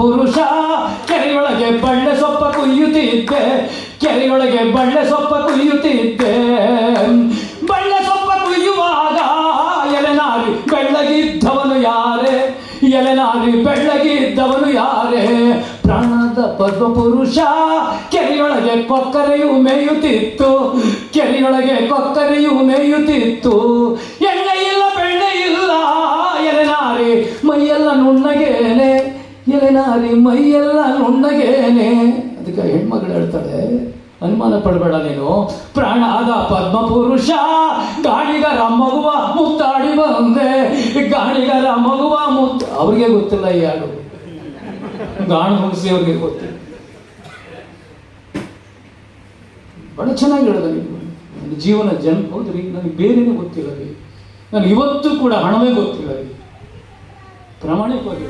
ಪುರುಷ, ಕೆರೆಯೊಳಗೆ ಬಳ್ಳೆ ಸೊಪ್ಪ ಕುಯ್ಯುತ್ತಿದ್ದೆ. ಕೆರೆಯೊಳಗೆ ಬಳ್ಳೆ ಸೊಪ್ಪ ಕುಯ್ಯುತ್ತಿದ್ದೆ. ಬಳ್ಳೆ ಸೊಪ್ಪ ಕುಯ್ಯುವಾಗ ಎಲೆನಾರಿ ಬೆಳ್ಳಗಿದ್ದವನು ಯಾರೇ? ಎಲೆನಾರಿ ಬೆಳ್ಳಗಿದ್ದವನು ಯಾರೇ? ಪ್ರಾಣದ ಪದ್ಮ ಪುರುಷ, ಕೆರೆಯೊಳಗೆ ಕೊಕ್ಕರೆಯು ಮೇಯುತ್ತಿತ್ತು. ಕೆರೆಯೊಳಗೆ ಕೊಕ್ಕರೆಯು ಮೇಯುತ್ತಿತ್ತು. ಎಣ್ಣೆ ಇಲ್ಲ, ಬೆಣ್ಣೆ ಇಲ್ಲ ಎಲೆನಾರಿ ಮೈಯೆಲ್ಲ ನುಣ್ಣಗೇನೆ. ಎಲೆನಾರಿ ಮೈಯೆಲ್ಲ ನುಣ್ಣಗೇನೆ. ಅದಕ್ಕೆ ಹೆಣ್ಮಗಳು ಹೇಳ್ತಾಳೆ ಅನುಮಾನ ಪಡಬೇಡ ನೀನು. ಪ್ರಾಣಾದ ಪದ್ಮ ಪುರುಷ ಗಾಣಿಗರ ಮಗುವ ಮುತ್ತಾಡಿ ಬಂದೆ. ಗಾಣಿಗರ ಮಗುವ ಮುತ್ತ, ಅವ್ರಿಗೆ ಗೊತ್ತಿಲ್ಲ ಯಾರು ಗಾಣ ಮುಗಿಸಿ ಅವ್ರಿಗೆ ಗೊತ್ತಿಲ್ಲ. ಬಹಳ ಚೆನ್ನಾಗಿ ಹೇಳಿದ ನೀವು ನನ್ನ ಜೀವನ ಜನ್ ಹೋದ್ರಿ ನನಗೆ ಬೇರೆನೇ ಗೊತ್ತಿಲ್ಲ ರೀ. ನನಗೆ ಇವತ್ತು ಕೂಡ ಹಣವೇ ಗೊತ್ತಿಲ್ಲ ರೀ. ಪ್ರಾಮಾಣಿಕವಾಗಿ.